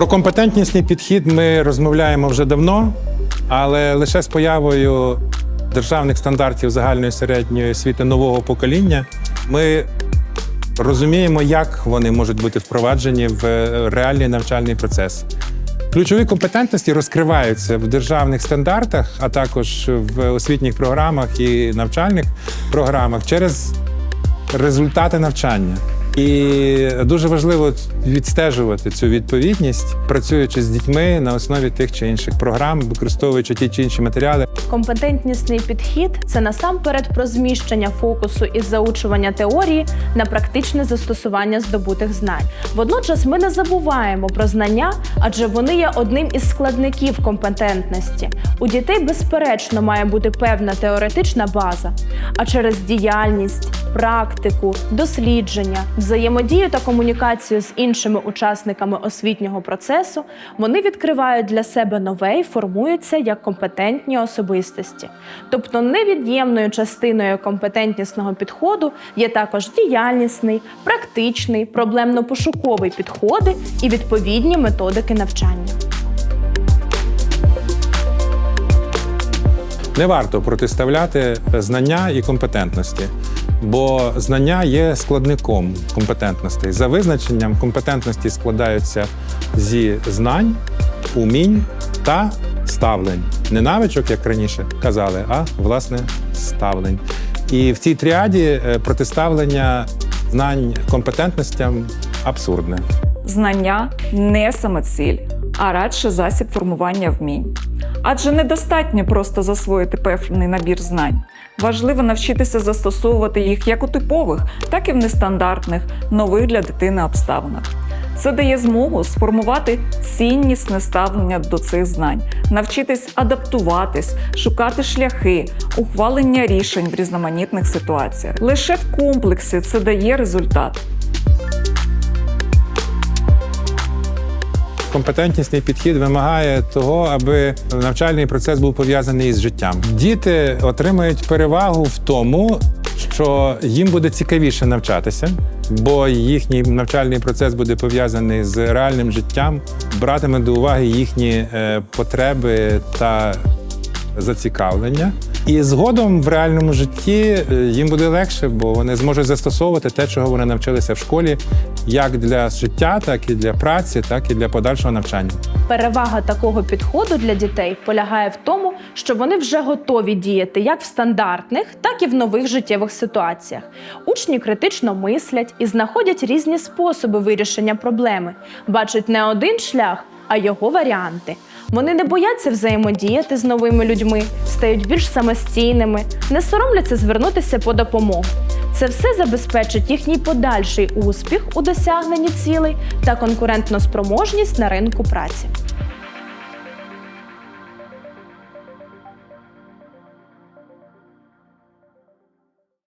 Про компетентнісний підхід ми розмовляємо вже давно, але лише з появою державних стандартів загальної середньої освіти нового покоління ми розуміємо, як вони можуть бути впроваджені в реальний навчальний процес. Ключові компетентності розкриваються в державних стандартах, а також в освітніх програмах і навчальних програмах через результати навчання. І дуже важливо відстежувати цю відповідність, працюючи з дітьми на основі тих чи інших програм, використовуючи ті чи інші матеріали. Компетентнісний підхід це насамперед про зміщення фокусу із заучування теорії на практичне застосування здобутих знань. Водночас ми не забуваємо про знання, адже вони є одним із складників компетентності. У дітей, безперечно, має бути певна теоретична база, а через діяльність, практику, дослідження, взаємодію та комунікацію з іншими учасниками освітнього процесу вони відкривають для себе нове і формуються як компетентні особистості. Тобто невід'ємною частиною компетентнісного підходу є також діяльнісний, практичний, проблемно-пошуковий підходи і відповідні методики навчання. Не варто протиставляти знання і компетентності, бо знання є складником компетентності. За визначенням компетентності складаються зі знань, умінь та ставлень. Не навичок, як раніше казали, а власне ставлень. І в цій тріаді е, протиставлення знань компетентностям абсурдне. Знання не самоціль, а радше засіб формування вмінь. Адже недостатньо просто засвоїти певний набір знань. Важливо навчитися застосовувати їх як у типових, так і в нестандартних, нових для дитини обставинах. Це дає змогу сформувати ціннісне ставлення до цих знань, навчитись адаптуватись, шукати шляхи, ухвалення рішень в різноманітних ситуаціях. Лише в комплексі це дає результат. Компетентнісний підхід вимагає того, аби навчальний процес був пов'язаний із життям. Діти отримають перевагу в тому, що їм буде цікавіше навчатися, бо їхній навчальний процес буде пов'язаний з реальним життям, братиме до уваги їхні е, потреби та зацікавлення. І згодом в реальному житті е, їм буде легше, бо вони зможуть застосовувати те, чого вони навчилися в школі, як для життя, так і для праці, так і для подальшого навчання. Перевага такого підходу для дітей полягає в тому, що вони вже готові діяти як в стандартних, так і в нових життєвих ситуаціях. Учні критично мислять і знаходять різні способи вирішення проблеми, бачать не один шлях, а його варіанти. Вони не бояться взаємодіяти з новими людьми, стають більш самостійними, не соромляться звернутися по допомогу. Це все забезпечить їхній подальший успіх у досягненні цілей та конкурентноспроможність на ринку праці.